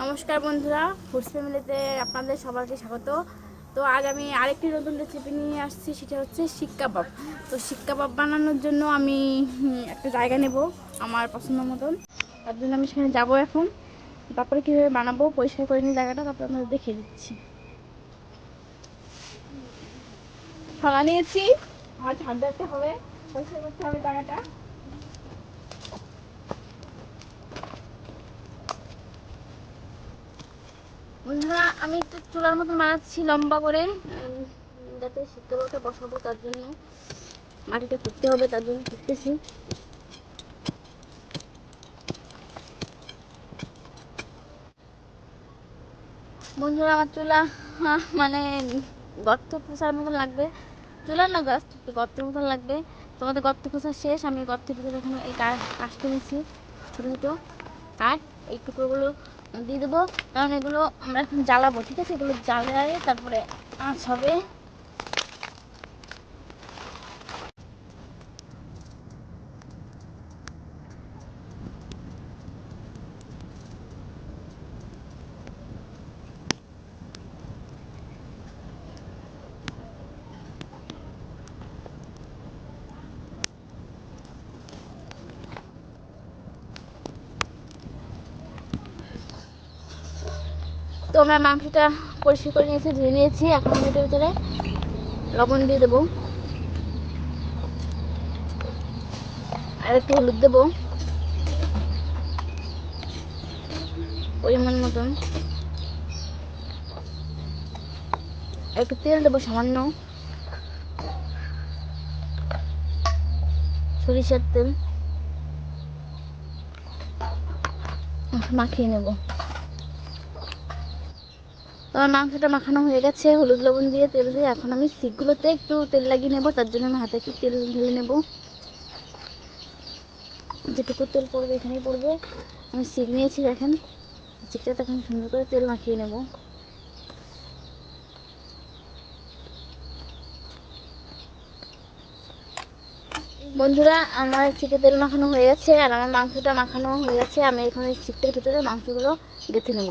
নমস্কার বন্ধুরা ফুডস ফ্যামিলিতে আপনাদের সবাইকে স্বাগত। তো আজ আমি আরেকটি নতুন রেসিপি নিয়ে আসছি, সেটা হচ্ছে শিক কাবাব। তো শিক কাবাব বানানোর জন্য আমি একটা জায়গা নেব আমার পছন্দ মতন। তার জন্য আমি সেখানে যাব এখন। তারপরে কীভাবে বানাবো, পরিষ্কার করে নিই জায়গাটা, তারপরে আপনাদের দেখিয়ে দিচ্ছি। ফাঁকা নিয়েছি। আমার ঝাড় দিতে হবে। পরিষ্কার করতে হবে জায়গাটা বন্ধুরা আমি একটু চুলার মতো বানাচ্ছি লম্বা করে। যাতে শীতলটা বসাবো তার জন্য। মাটিটা করতে হবে তার জন্য করতেছি বন্ধুরা আমার চুলা মানে গর্ত খোঁচার মতো লাগবে। চুলা না গাছ গর্তের মতো লাগবে। তোমাদের গর্ত খোঁজা শেষ, আমি গর্তের ভিতরে এখন এই কাজটা নিয়েছি ছোটো ছোটো। কাঠ এই টুকরোগুলো দিয়ে দেবো। কারণ এগুলো আমরা এখন জ্বালাবো, ঠিক আছে? এগুলো জ্বালায় তারপরে আঁচ হবে। তো আমরা মাংসটা পরিষ্কার করে নিয়েছি, ধুয়ে নিয়েছি। এখন আমি এটার ভিতরে লবণ দিয়ে দেবো। আর একটু হলুদ দেবো। পরিমাণ মতন। একটু তেল দেবো সামান্য। সরিষার তেল। মাখিয়ে নেব। আমার মাংসটা মাখানো হয়ে গেছে, হলুদ লবণ দিয়ে তেল দিয়ে। এখন আমি শিকগুলোতে একটু তেল লাগিয়ে নেব, তার জন্য আমি হাতে একটু তেল ঢেলে নেব। যেটুকু তেল পড়বে এখানেই পড়বে। আমি শিক নিয়েছি, দেখেন। শিকটাতে এখন সুন্দর করে তেল মাখিয়ে নেব। বন্ধুরা, আমার চিকে তেল মাখানো হয়ে গেছে, আর আমার মাংসটা মাখানো হয়ে গেছে। আমি এখন এই চিকটার ভিতরে মাংসগুলো গেঁথে নেব।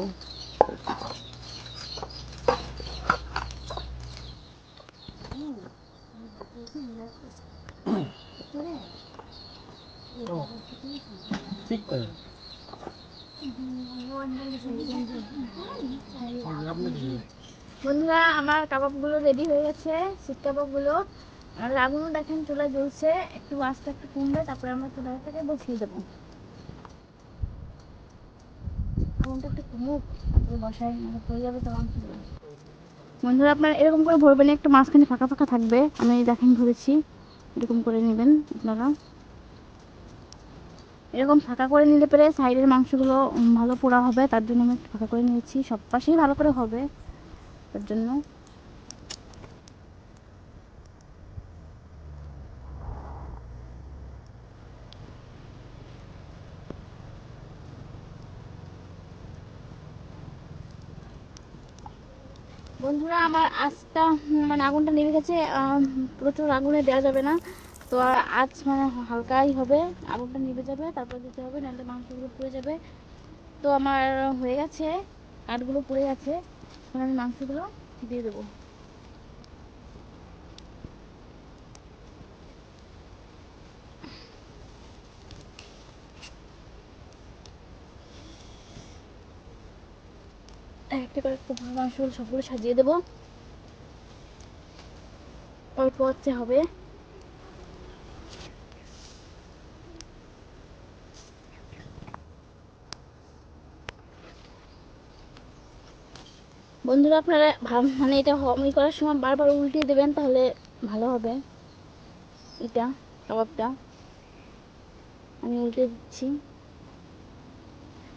বন্ধুরা, আমার কাবাবগুলো রেডি হয়ে গেছে শিক কাবাবগুলো। আর আগুনও দেখেন চুলা জ্বলছে। একটু আস্তে একটু কমবে, তারপরে আমরা চুলাটাকে বসিয়ে দেবো। আগুনটা একটু কমুক, তারপরে বসাই মানে হয়ে যাবে তো মাংসগুলো। বন্ধুরা, আপনারা এরকম করে ভরবেন একটু মাঝখানে ফাঁকা ফাঁকা থাকবে, আমি দেখেন ভরেছি এরকম করে নেবেন আপনারা। এরকম ফাঁকা করে নিলে পরে সাইডের মাংসগুলো ভালো পোড়া হবে, তার জন্য আমি একটু ফাঁকা করে নিয়েছি। সব পাশেই ভালো করে হবে, তার জন্য। বন্ধুরা, আমার আঁচটা মানে আগুনটা নেমে গেছে প্রচুর আগুনে দেওয়া যাবে না। তো আজ মানে হালকাই হবে, আগুনটা নিভে যাবে, তারপর দিতে হবে, নাহলে মাংসগুলো পুড়ে যাবে। তো আমার হয়ে গেছে, কাঠগুলো পুড়ে গেছে, এখন আমি মাংসগুলো দিয়ে দেবো। একটা করে মাংসগুলো সবগুলো সাজিয়ে দেবো। অল্প হচ্ছে হবে। বন্ধুরা, আপনারা মানে এটা হমি করার সময় বারবার উল্টিয়ে দেবেন, তাহলে ভালো হবে। এটা, কাবাবটা। আমি উল্টে দিচ্ছি।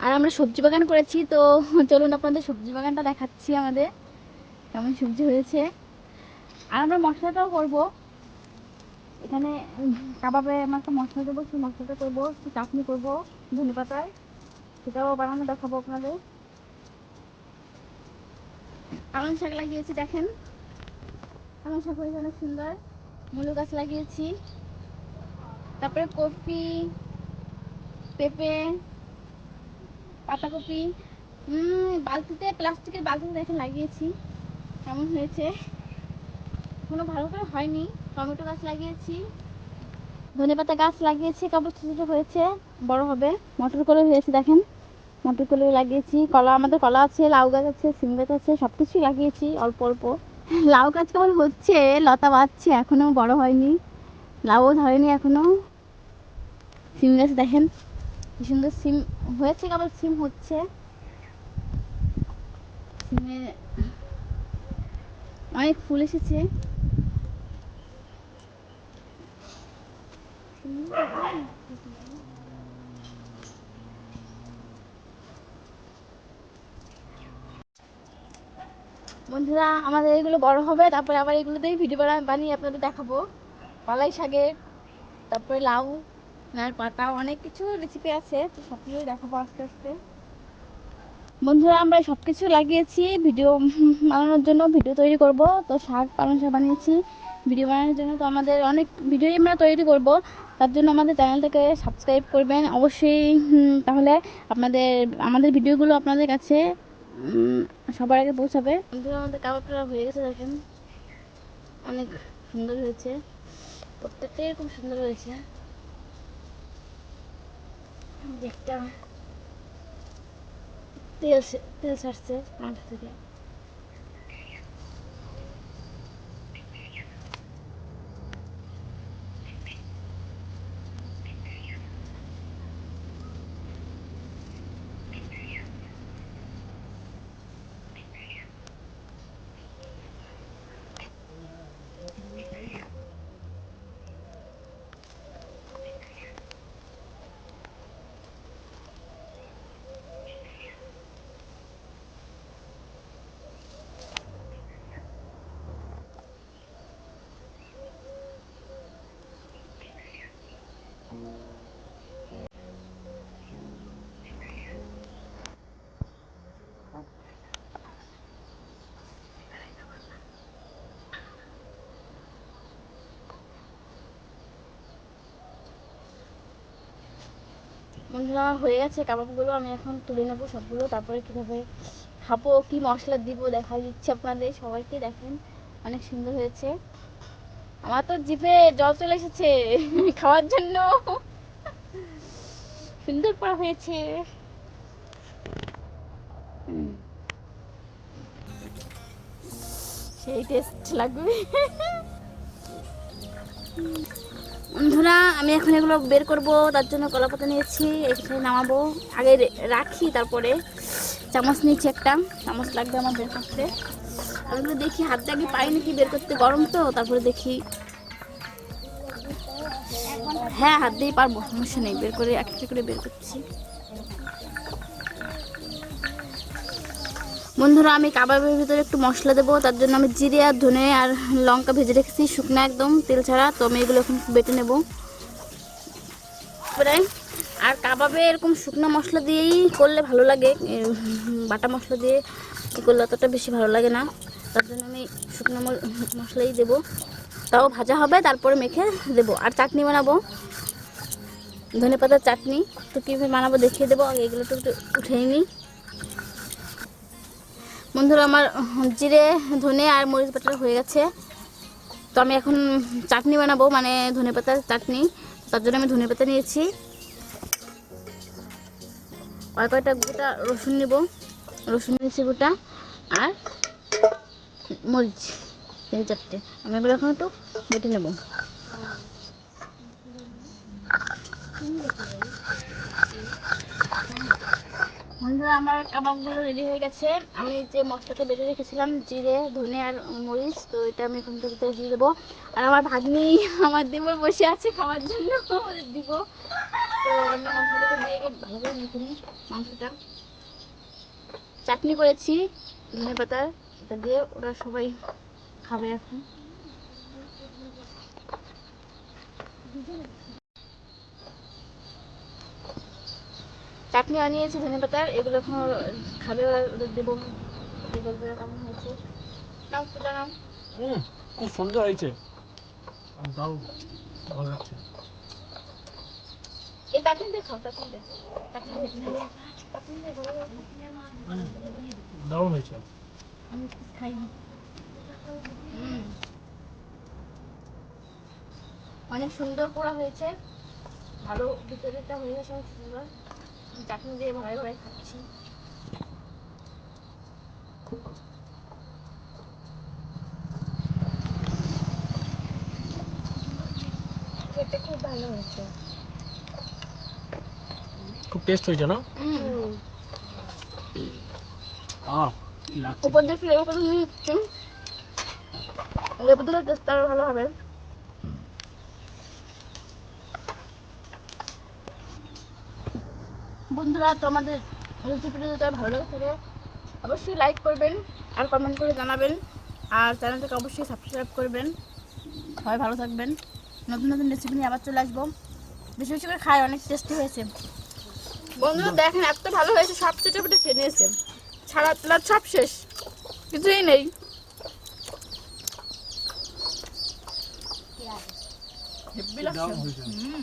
আর আমরা সবজি বাগান করেছি, তো চলুন আপনাদের সবজি বাগানটা দেখাচ্ছি আমাদের। কেমন সবজি হয়েছে। আর আমরা মশলাটাও করব। এখানে কাবাবে আমরা একটা মশলা দেবো, সেই মশলাটা করব, একটু চাটনি করব, ধনে পাতায় সেটাও বানানো দেখাবো আপনাদের। পালং শাক লাগিয়েছি, দেখেন। পালং শাক হয়েছে অনেক সুন্দর। মূলো গাছ লাগিয়েছি। তারপরে কপি, পেঁপে পাতাকপি বালতিতে, প্লাস্টিকের বালতিতে দেখে লাগিয়েছি। কেমন হয়েছে? কোনো ভালো করে হয়নি। টমেটো গাছ লাগিয়েছি। ধনেপাতা গাছ লাগিয়েছি। কাপড় ছোটো ছোটো হয়েছে। বড় হবে। মটর কলে হয়েছে, দেখেন। মটর কলে লাগিয়েছি। কলা, আমাদের কলা আছে, লাউ গাছ আছে, সিম গাছ আছে সব কিছুই লাগিয়েছি, অল্প অল্প। লাউ গাছ কেমন হচ্ছে, লতা বাঁধছে এখনও বড় হয়নি। লাউও ধরেনি এখনও। সিম গাছ দেখেন। কি সুন্দর সিম হয়েছে কেবল সিম হচ্ছে? সিমে অনেক ফুল এসেছে। বন্ধুরা, আমাদের এগুলো বড় হবে, তারপরে আবার এগুলোতেই ভিডিও বানিয়ে আপনাদের দেখাবো। কলাই শাকের, তারপরে লাউ। আর পাতা অনেক কিছু রেসিপি আছে, তো সবগুলোই দেখাবো আস্তে আস্তে। বন্ধুরা, আমরা সব কিছু লাগিয়েছি, ভিডিও বানানোর জন্য ভিডিও তৈরি করব, তো শাক পালং শাক বানিয়েছি, ভিডিও বানানোর জন্য তো আমাদের অনেক ভিডিওই আমরা তৈরি করব, তার জন্য আমাদের চ্যানেলটাকে সাবস্ক্রাইব করবেন, অবশ্যই তাহলে আপনাদের, আমাদের ভিডিওগুলো আপনাদের কাছে সবার আগে পৌঁছাবে। বন্ধুরা, আমাদের কাবাবটা হয়ে গেছে, দেখেন। অনেক সুন্দর হয়েছে। প্রত্যেকটাই খুব সুন্দর হয়েছে। দেখতে তেল তেল ছাড়ছে মাংস থেকে আমার হয়ে গেছে কাবাবগুলো, আমি এখন তুলে নেব সবগুলো। তারপরে কীভাবে খাব, কি মশলা দিব দেখা দিচ্ছি আপনাদের, সবাইকে দেখেন, অনেক সুন্দর হয়েছে। আমার তো জিভে জল চলে এসেছে, খাওয়ার জন্য। সুন্দর করা হয়েছে। সেই টেস্ট লাগবে। বন্ধুরা, আমি এখন এগুলো বের করব, তার জন্য কলা পাতা নিয়েছি, এখানে নামাবো। আগে রাখি, তারপরে চামচ নিয়েছি একটা। চামচ লাগবে আমার বের করতে। আমি দেখি হাত আগে পাই নাকি বের করতে গরম তো, তারপরে দেখি। হ্যাঁ হাত দিয়ে পারব, সমস্যা নেই, বের করে এক একটা করে বের করছি। বন্ধুরা, আমি কাবাবের ভিতরে একটু মশলা দেবো, তার জন্য আমি জিরে আর ধনে আর লঙ্কা ভেজে রেখেছি, শুকনো একদম তেল ছাড়া। তো আমি এগুলো এখন বেটে নেব। আর কাবাবে এরকম শুকনো মশলা দিয়েই করলে ভালো লাগে বাটা মশলা দিয়ে করলে অতটা বেশি ভালো লাগে না। তার জন্য আমি শুকনো মশলাই দেবো। তাও ভাজা হবে, তারপরে মেখে দেবো। আর চাটনি বানাবো। ধনে পাতার চাটনি, তো কীভাবে বানাবো দেখিয়ে দেবো এগুলো তো উঠেই নিই বন্ধুরা, আমার জিরে, ধনে আর মরিচ বাটা হয়ে গেছে। তো আমি এখন চাটনি বানাবো মানে ধনে পাতার চাটনি। তার জন্য আমি ধনে পাতা নিয়েছি। কয় কয়টা গোটা রসুন নেব। রসুন নিয়েছি গোটা আর মরিচ, তিন চারটে। আমি এগুলো এখন একটু বেটে নেব। বন্ধুরা, আমার কাবাবগুলো রেডি হয়ে গেছে। আমি যে মশলাটা বেটে রেখেছিলাম, জিরে, ধনে আর মরিচ, তো এটা আমি এখন থেকে দিয়ে দেবো। আর আমার ভাগ্নি আমার দেবর বসে আছে খাওয়ার জন্য দিব। তো আমি মশলাটা দিয়ে ভালো মেখে নিই মাংসটা। চাটনি করেছি, ধনে পাতার এটা দিয়ে ওরা সবাই খাবে এখন। চাটনি বানিয়েছি ধনে পাতার এগুলো এখন খাবে ওরা ওদের দেবো। কেমন হয়েছে? নাও তুলে নাও হুম খুব সুন্দর হয়েছে। ভালো লাগছে। এই দেখো দেখো দেখো দারুণ হয়েছে। আমি খাই। অনেক সুন্দর পোড়া হয়েছে। ভালো ভিতরেটা হয়ে গেছে অনেক সুন্দর। চাটনি দিয়ে খাচ্ছি খেতে খুব ভালো হয়েছে খুব টেস্ট হয়েছে না উপর দিয়ে ফ্লেভার নিচ্ছি লেবু দিলে টেস্ট আরও ভালো হবে। বন্ধুরা তোমাদের রেসিপিটা ভালো লাগে থাকে অবশ্যই লাইক করবেন আর কমেন্ট করে জানাবেন। আর চ্যানেলটাকে অবশ্যই সাবস্ক্রাইব করবেন। সবাই ভালো থাকবেন। নতুন নতুন রেসিপি নিয়ে আবার চলে আসব। বেশি বেশি করে খাই অনেক টেস্টি হয়েছে। বন্ধুরা দেখেন এত ভালো হয়েছে সব চেটে পেটে খেয়ে নিয়েছে। ছাড়া তোলা সব শেষ কিছুই নেই। হুম।